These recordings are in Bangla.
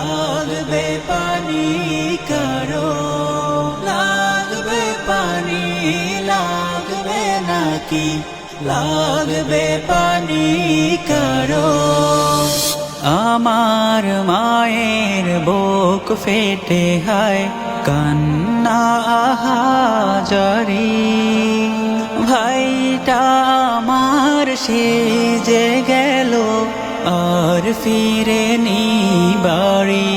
লাগবে পানি কারও? লাগবে পানি, লাগবে নাকি? লাগবে পানি কারও? আমার মায়ের বুক ফেটে হায়, কান্না জারি ভাইটা আমার সে যে গেল আর ফিরে নি বাড়ি।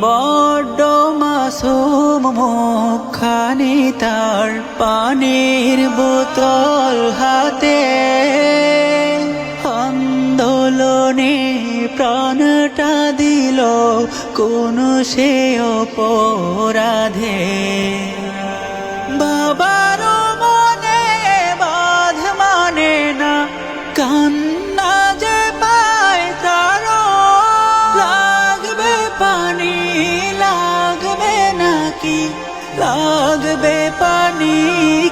বড্ড মাসুম মুখানি তার পানির বোতল হাতে। আন্দোলনে প্রাণটা দিল কোন সে অপরাধে। বাবার লাগবে পানি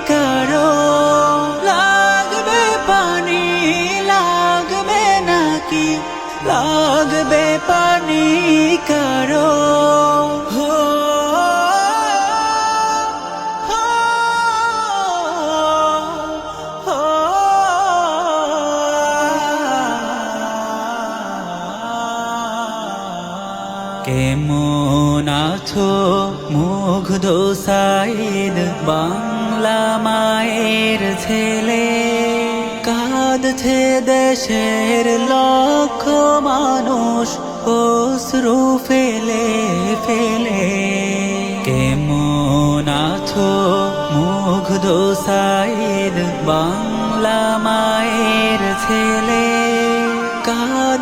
কারও? লাগবে পানি লাগবে নাকি? লাগবে পানি কারও? কেমন আছো মুগ্ধ সাইদ? বাংলা মায়ের ছেলে। কাঁদছে দেশের লক্ষ মানুষ, অশ্রু ফেলে ফেলে। কেমন আছো মুগ্ধ সাইদ? বাংলা মায়ের ছেলে।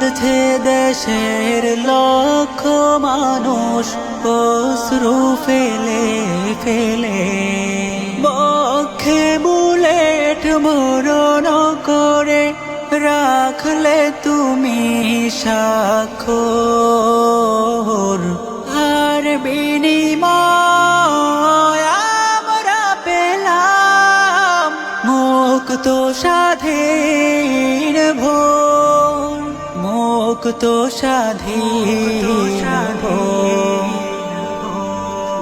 কাঁদছে দেশের লক্ষ মানুষ অশ্রু ফেলে ফেলে। বক্ষে বুলেট মরণ করে রাখলে তুমি সাক্ষর আর বিনিময় আমরা পেলাম মুক্ত স্বাধীন ভোর মুক্ত স্বাধীন ভোর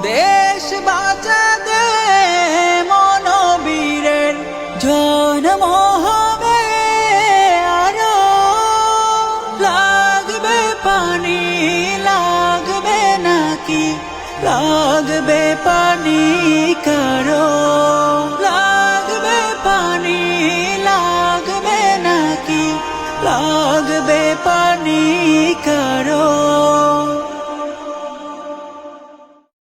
দেশ বাঁচাতে মনবীরের জন্ম হবে আরও লাগবে পানি লাগবে নাকি লাগবে পানি কারও পড়বে পানি কারও